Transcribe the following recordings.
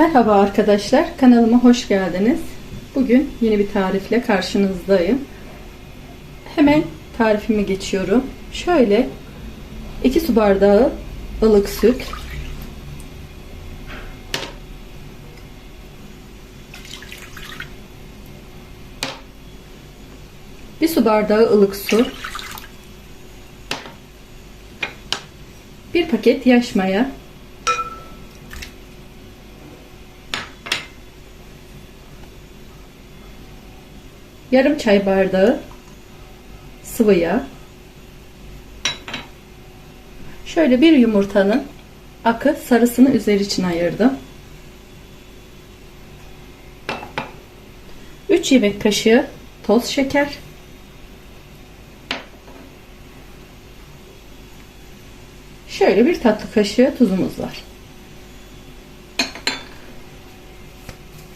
Merhaba arkadaşlar, kanalıma hoş geldiniz. Bugün yeni bir tarifle karşınızdayım. Hemen tarifime geçiyorum. Şöyle 2 su bardağı ılık süt, bir su bardağı ılık su, bir paket yaş maya, yarım çay bardağı sıvı yağ. Şöyle bir yumurtanın akı sarısını üzeri için ayırdım. 3 yemek kaşığı toz şeker. Şöyle bir tatlı kaşığı tuzumuz var.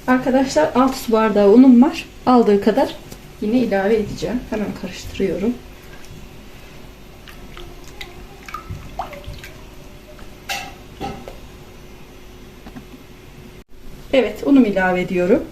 Arkadaşlar 6 su bardağı unum var. Aldığı kadar yine ilave edeceğim. Hemen karıştırıyorum. Evet, unumu ilave ediyorum.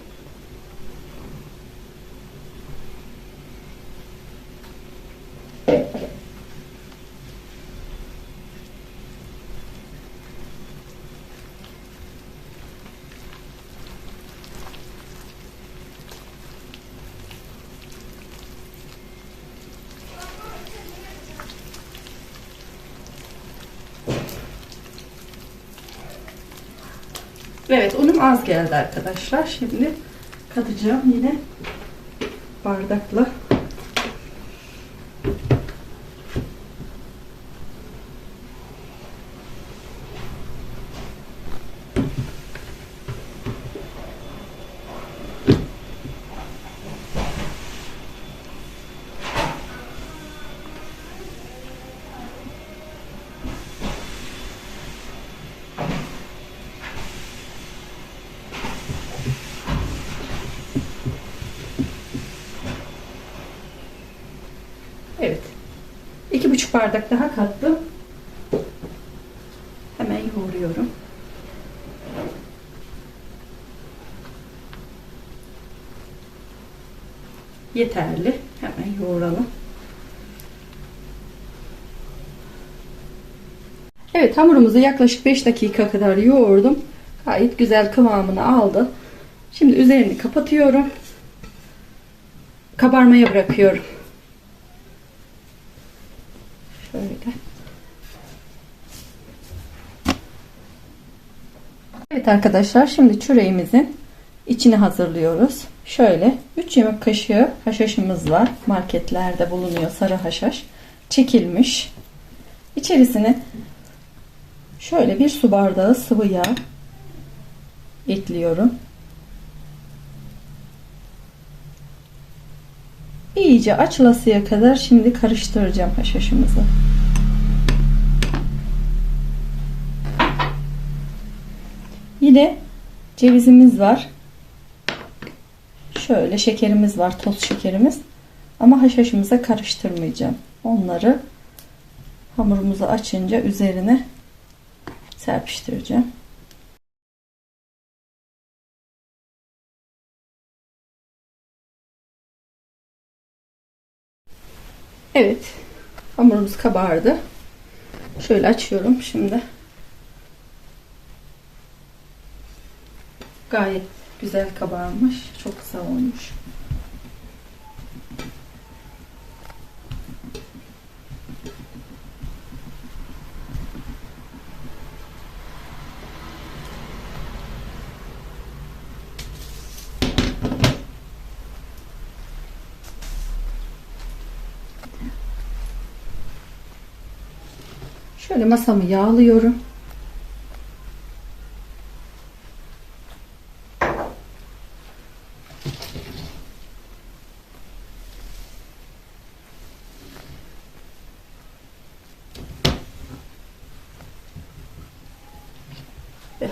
Evet unum az geldi arkadaşlar. Şimdi katacağım yine bardakla. 3 bardak daha kattım. Hemen yoğuruyorum. Yeterli. Hemen yoğuralım. Evet hamurumuzu yaklaşık 5 dakika kadar yoğurdum. Gayet güzel kıvamını aldı. Şimdi üzerini kapatıyorum. Kabarmaya bırakıyorum. Evet arkadaşlar şimdi çöreğimizin içini hazırlıyoruz. Şöyle 3 yemek kaşığı haşhaşımız var. Marketlerde bulunuyor sarı haşhaş. Çekilmiş. İçerisine şöyle bir su bardağı sıvı yağ ekliyorum. İyice açılasıya kadar şimdi karıştıracağım haşhaşımızı. Yine cevizimiz var. Şöyle şekerimiz var, toz şekerimiz. Ama haşhaşımıza karıştırmayacağım. Onları hamurumuzu açınca üzerine serpiştireceğim. Evet. Hamurumuz kabardı. Şöyle açıyorum şimdi. Gayet güzel kabarmış. Çok kısa olmuş. Şöyle masamı yağlıyorum.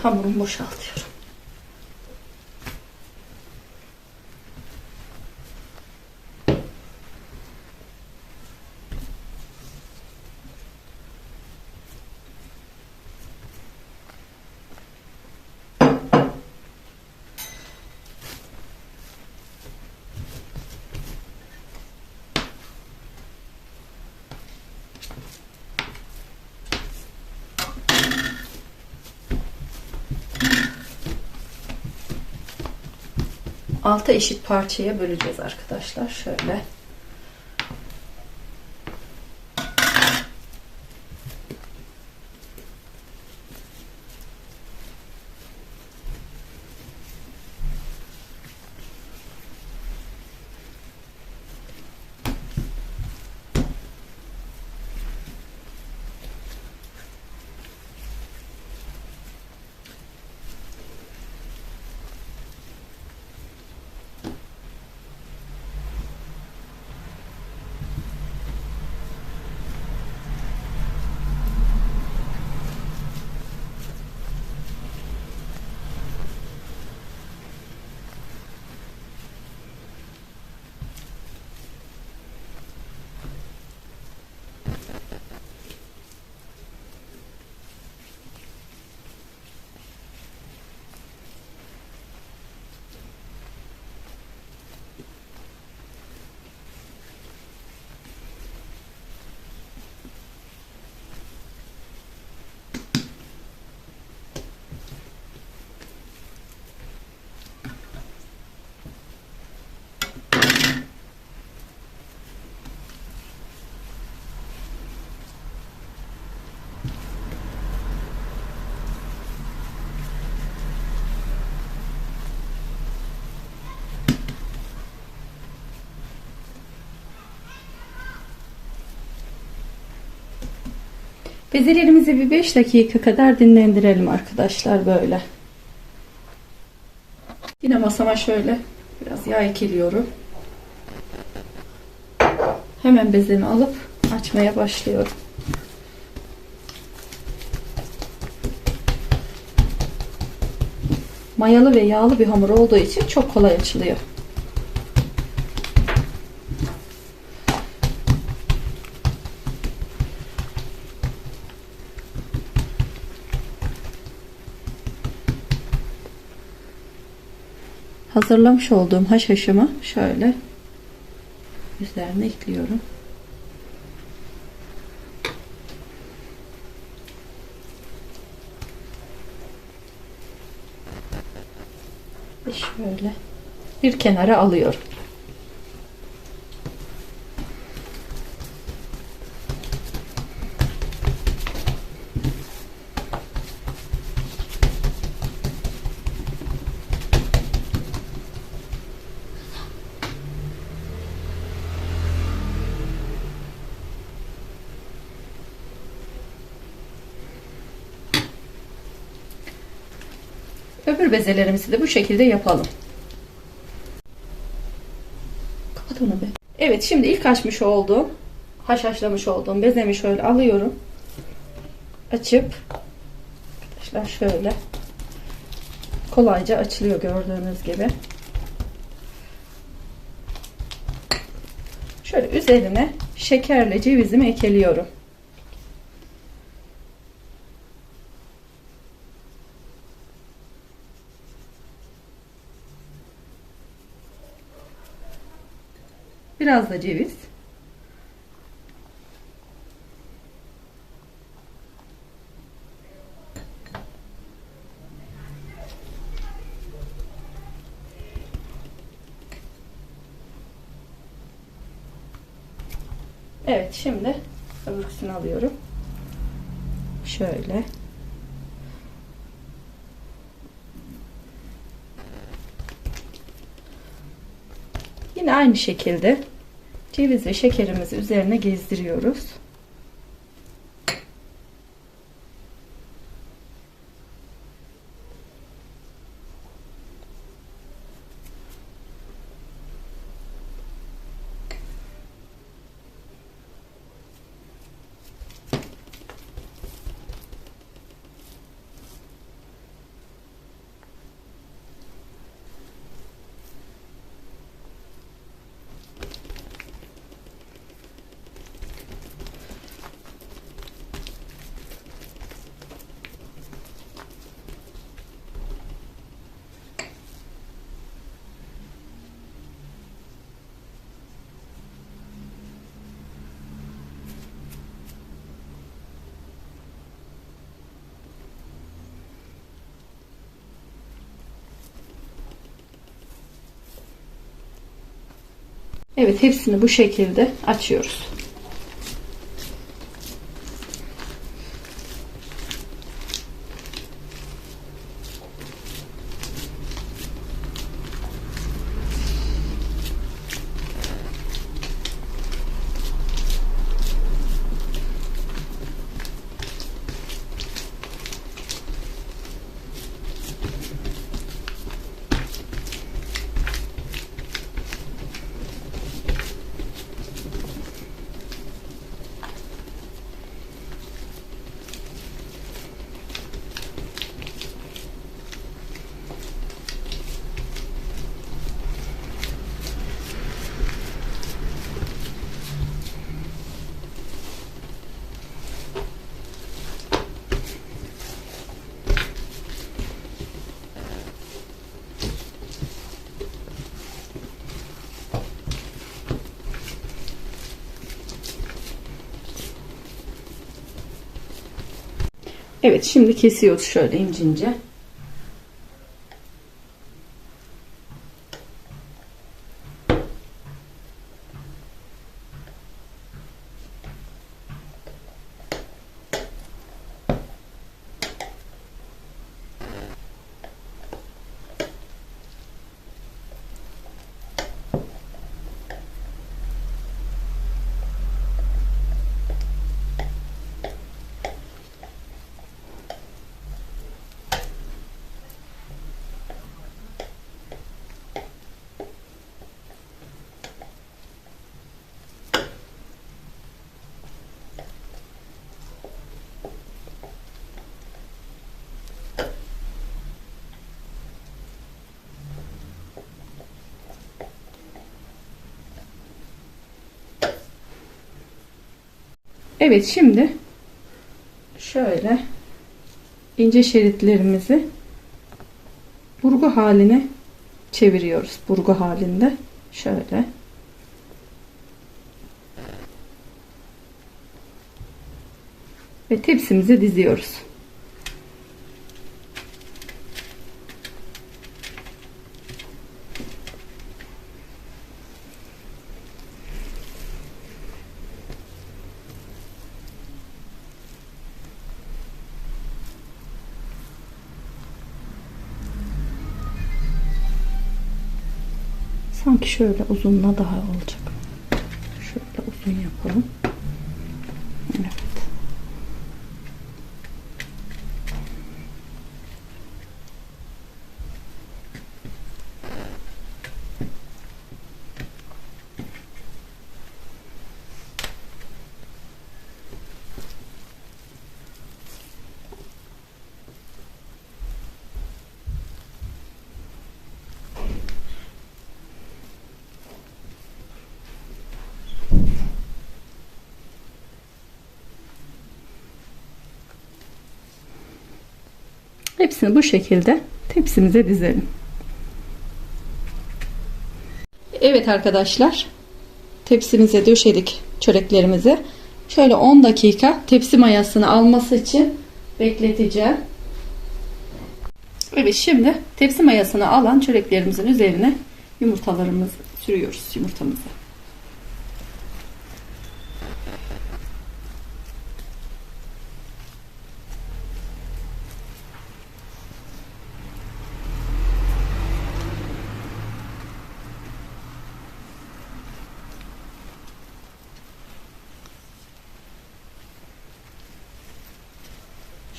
Hamurumu boşaltıyorum. 6 eşit parçaya böleceğiz arkadaşlar. Şöyle. Bezelerimizi bir 5 dakika kadar dinlendirelim arkadaşlar böyle. Yine masama şöyle biraz yağ ekliyorum. Hemen bezemi alıp açmaya başlıyorum. Mayalı ve yağlı bir hamur olduğu için çok kolay açılıyor. Hazırlamış olduğum haşhaşımı şöyle üzerine ekliyorum. Ve şöyle bir kenara alıyorum. Bezelerimizi de bu şekilde yapalım. Kapat onu be. Evet şimdi ilk açmış olduğum haşhaşlamış olduğum bezemi şöyle alıyorum. Açıp arkadaşlar şöyle kolayca açılıyor gördüğünüz gibi. Şöyle üzerine şekerle cevizimi ekeliyorum. Biraz da ceviz. Evet şimdi öbürküsünü alıyorum. Şöyle. Yine aynı şekilde ceviz ve şekerimizi üzerine gezdiriyoruz. Evet hepsini bu şekilde açıyoruz. Evet şimdi kesiyoruz şöyle ince Evet şimdi şöyle ince şeritlerimizi burgu haline çeviriyoruz. Burgu halinde şöyle. Ve tepsimize diziyoruz. Şöyle uzunla daha olacak. Şöyle uzun yapalım. Evet. Hepsini bu şekilde tepsimize dizelim. Evet arkadaşlar. Tepsimize döşedik çöreklerimizi. Şöyle 10 dakika tepsi mayasını alması için bekleteceğim. Evet şimdi tepsi mayasını alan çöreklerimizin üzerine yumurtalarımızı sürüyoruz yumurtamızı.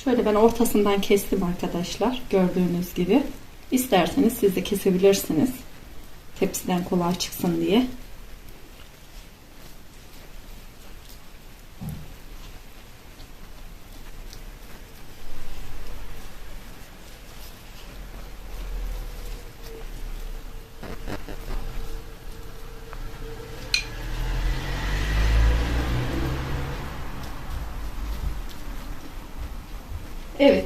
Şöyle ben ortasından kestim arkadaşlar. Gördüğünüz gibi. İsterseniz siz de kesebilirsiniz. Tepsiden kolay çıksın diye. Evet.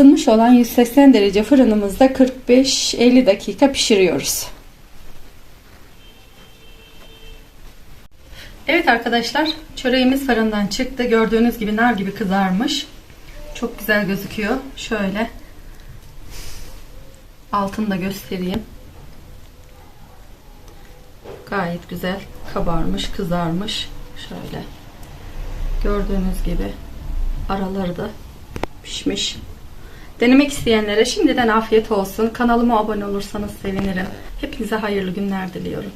Isınmış olan 180 derece fırınımızda 45-50 dakika pişiriyoruz. Evet arkadaşlar çöreğimiz fırından çıktı. Gördüğünüz gibi nar gibi kızarmış. Çok güzel gözüküyor. Şöyle altını da göstereyim. Gayet güzel kabarmış, kızarmış. Şöyle. Gördüğünüz gibi araları da pişmiş. Denemek isteyenlere şimdiden afiyet olsun. Kanalıma abone olursanız sevinirim. Hepinize hayırlı günler diliyorum.